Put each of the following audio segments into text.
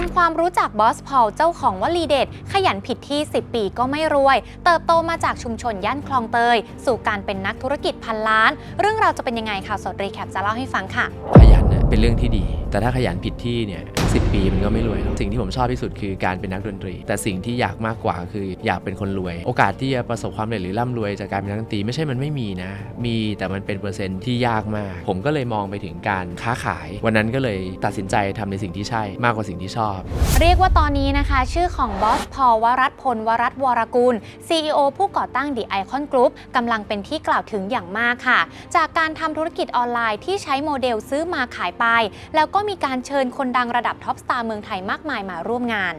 ทำความรู้จักบอสพอลเจ้าของวลีเด็ด ขยันผิดที่ 10 ปีก็ไม่รวย เติบโตมาจากชุมชนย่านคลองเตย สู่การเป็นนักธุรกิจพันล้าน เรื่องราวจะเป็นยังไงข่าวสดรีแคปจะเล่าให้ฟังค่ะ ขยันเนี่ยเป็นเรื่องที่ดี แต่ถ้าขยันผิดที่เนี่ยสิปีมันก็ไม่รวยหรอกสิ่งที่ผมชอบที่สุดคือการเป็นนักดนตรี แต่สิ่งที่อยากมากกว่าคืออยากเป็นคนรวย โอกาสที่จะประสบความสำเร็จหรือร่ำรวยจากการเป็นนักดนตรีไม่ใช่มันไม่มีนะ มีแต่มันเป็นเปอร์เซ็นต์ที่ยากมาก ผมก็เลยมองไปถึงการค้าขาย วันนั้นก็เลยตัดสินใจทำในสิ่งที่ใช่มากกว่าสิ่งที่ชอบเรียกว่าตอนนี้นะคะ ชื่อของบอสพอวรัตน์พลวรัตนวรกุล CEO ผู้ก่อตั้ง The Icon Group กำลังเป็นที่กล่าวถึงอย่างมากค่ะ จากการทำธุรกิจออนไลน์ที่ใช้โมเดลซื้อมาขายไป แล้วก็มีการเชิญคนดังระดับท็อปสตาร์เมืองไทยมากมายมาร่วมงาน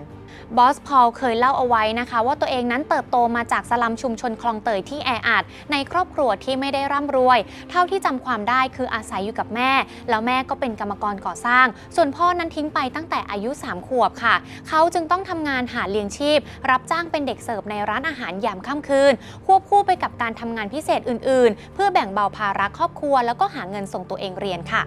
บอสพอลเคยเล่าเอาไว้นะคะว่าตัวเองนั้นเติบโตมาจากสลัมชุมชนคลองเตยที่แออัดในครอบครัวที่ไม่ได้ร่ำรวย เท่าที่จำความได้คืออาศัยอยู่กับแม่ แล้วแม่ก็เป็นกรรมกรก่อสร้าง ส่วนพ่อนั้นทิ้งไปตั้งแต่อายุ 3 ขวบค่ะ เขาจึงต้องทำงานหาเลี้ยงชีพ รับจ้างเป็นเด็กเสิร์ฟในร้านอาหารยามค่ำคืน ควบคู่ไปกับการทำงานพิเศษอื่น ๆ เพื่อแบ่งเบาภาระครอบครัว แล้วก็หาเงินส่งตัวเองเรียนค่ะ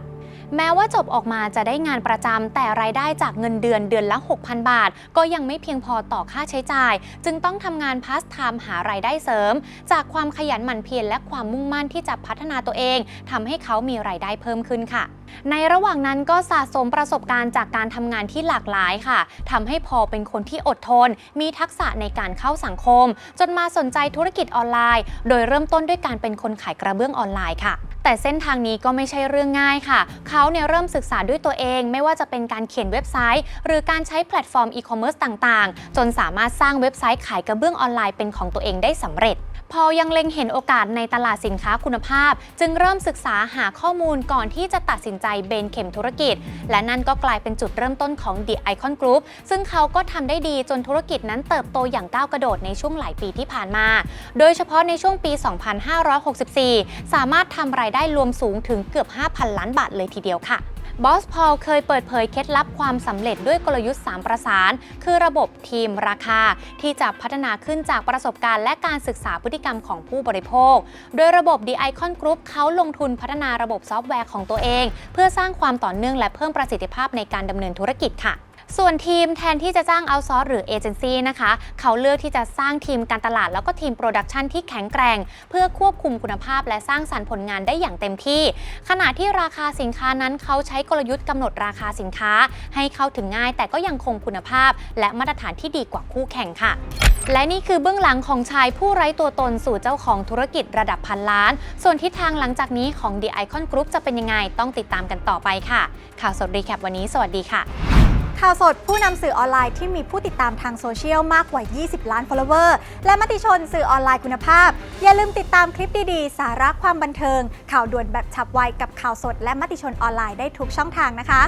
แม้ว่าจบออกมาจะได้งานประจำแต่รายได้จากเงินเดือนเดือนละ 6,000 บาท ก็ยังไม่เพียงพอต่อค่าใช้จ่าย จึงต้องทำงานพาร์ทไทม์หารายได้เสริม จากความขยันหมั่นเพียรและความมุ่งมั่นที่จะพัฒนาตัวเองทำให้เขามีรายได้เพิ่มขึ้นค่ะ ในระหว่างนั้นก็สะสมประสบการณ์จากการทำงานที่หลากหลายค่ะทำให้พอเป็นคนที่อดทน มีทักษะในการเข้าสังคม จนมาสนใจธุรกิจออนไลน์ โดยเริ่มต้นด้วยการเป็นคนขายกระเบื้องออนไลน์ค่ะแต่เส้นทางนี้ก็ไม่ใช่เรื่องง่ายค่ะ เขาเนี่ยเริ่มศึกษาด้วยตัวเอง ไม่ว่าจะเป็นการเขียนเว็บไซต์ หรือการใช้แพลตฟอร์มอีคอมเมิร์ซต่างๆ จนสามารถสร้างเว็บไซต์ขายกระเบื้องออนไลน์เป็นของตัวเองได้สำเร็จ พอยังเล็งเห็นโอกาสในตลาดสินค้าคุณภาพ จึงเริ่มศึกษาหาข้อมูลก่อนที่จะตัดสินใจเบนเข็มธุรกิจ และนั่นก็กลายเป็นจุดเริ่มต้นของ The Icon Group ซึ่งเขาก็ทำได้ดีจนธุรกิจนั้นเติบโตอย่างก้าวกระโดดในช่วงหลายปีที่ผ่านมา โดยเฉพาะในช่วงปี 2564 สามารถทำรายได้รวมสูงถึงเกือบ 5,000 ล้านบาทเลยทีเดียวค่ะ บอสพอลเคยเปิดเผยเคล็ดลับความสำเร็จด้วยกลยุทธ์ 3 ประสาน คือระบบทีมราคา ที่จะพัฒนาขึ้นจากประสบการณ์และการศึกษาพฤติกรรมของผู้บริโภค โดยระบบ The Icon Group เขาลงทุนพัฒนาระบบซอฟต์แวร์ของตัวเอง เพื่อสร้างความต่อเนื่องและเพิ่มประสิทธิภาพในการดำเนินธุรกิจค่ะ ส่วนทีมแทนที่จะจ้างเอาซอร์หรือเอเจนซี่นะคะ เขาเลือกที่จะสร้างทีมการตลาดแล้วก็ทีมโปรดักชันที่แข็งแกร่ง เพื่อควบคุมคุณภาพและสร้างสรรค์ผลงานได้อย่างเต็มที่ ขณะที่ราคาสินค้านั้นเขาใช้กลยุทธ์กำหนดราคาสินค้า ให้เข้าถึงง่าย แต่ก็ยังคงคุณภาพ และมาตรฐานที่ดีกว่าคู่แข่งค่ะ และนี่คือเบื้องหลังของชายผู้ไร้ตัวตนสู่เจ้าของธุรกิจระดับพันล้าน ส่วนทิศทางหลังจากนี้ของ The Icon Group จะเป็นยังไงต้องติดตามกันต่อไปค่ะ ข่าวสดรีแคปวันนี้ สวัสดีค่ะ ข่าวสดผู้นำสื่อออนไลน์ที่มีผู้ติดตามทางโซเชียลมากกว่า 20 ล้าน follower และมติชนสื่อออนไลน์คุณภาพ อย่าลืมติดตามคลิปดีๆ สาระความบันเทิง ข่าวด่วนแบบฉับไวกับข่าวสด และมติชนออนไลน์ได้ทุกช่องทางนะคะ